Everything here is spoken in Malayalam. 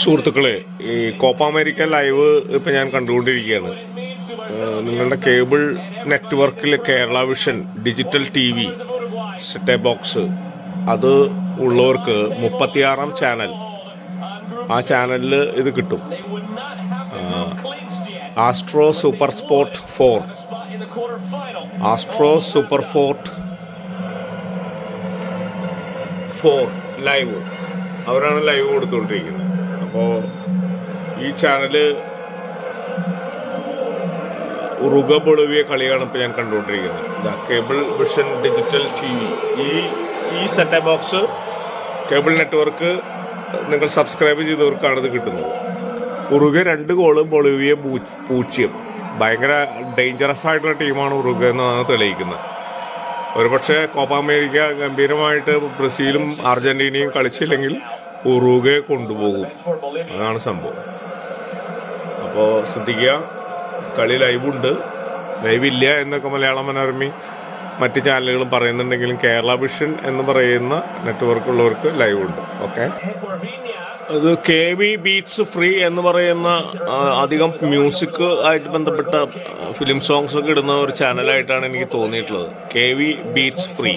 സുഹൃത്തുക്കളെ ഈ കോപ്പ അമേരിക്ക ലൈവ് ഇപ്പം ഞാൻ കണ്ടുകൊണ്ടിരിക്കുകയാണ്. നിങ്ങളുടെ കേബിൾ നെറ്റ്വർക്കിൽ Kerala vision digital T V set box അത് ഉള്ളവർക്ക് മുപ്പത്തിയാറാം ചാനൽ. ആ ചാനലിൽ ഇത് കിട്ടും. Astro super sport four. Astro super fort four live. അവരാണ് ലൈവ് കൊടുത്തുകൊണ്ടിരിക്കുന്നത് അപ്പോൾ ഈ ചാനൽ ഉറുഗ ബൊളിവിയ കളിയാണ് ഇപ്പോൾ ഞാൻ കണ്ടുകൊണ്ടിരിക്കുന്നത്. Cable vision digital T V ഈ ഈ സെറ്റ് ബോക്സ് കേബിൾ നെറ്റ്വർക്ക് നിങ്ങൾ സബ്സ്ക്രൈബ് ചെയ്തവർക്കാണ് ഇത് കിട്ടുന്നത്. ഉറുഗ രണ്ട് ഗോളും ബൊളിവിയ പൂജ്യം. ഭയങ്കര ഡേഞ്ചറസ് ആയിട്ടുള്ള ടീമാണ് ഉറുഗ എന്നാണ് തെളിയിക്കുന്നത്. ഒരുപക്ഷെ കോപ്പ അമേരിക്ക ഗംഭീരമായിട്ട് ബ്രസീലും അർജന്റീനയും കളിച്ചില്ലെങ്കിൽ ഉറുഗെ കൊണ്ടുപോകും. അതാണ് സംഭവം. അപ്പോൾ ശ്രദ്ധിക്കുക കളി ലൈവുണ്ട് ലൈവില്ല എന്നൊക്കെ മലയാള മനോരമ മറ്റ് ചാനലുകളും പറയുന്നുണ്ടെങ്കിലും കേരള വിഷൻ എന്ന് പറയുന്ന നെറ്റ്വർക്ക് ഉള്ളവർക്ക് ലൈവ് ഉണ്ട്. ഓക്കെ അത് കെ വി ബീറ്റ്സ് ഫ്രീ എന്ന് പറയുന്ന അധികം മ്യൂസിക് ആയിട്ട് ബന്ധപ്പെട്ട ഫിലിം സോങ്സ് ഒക്കെ ഇടുന്ന ഒരു ചാനലായിട്ടാണ് എനിക്ക് തോന്നിയിട്ടുള്ളത്. K V beats free.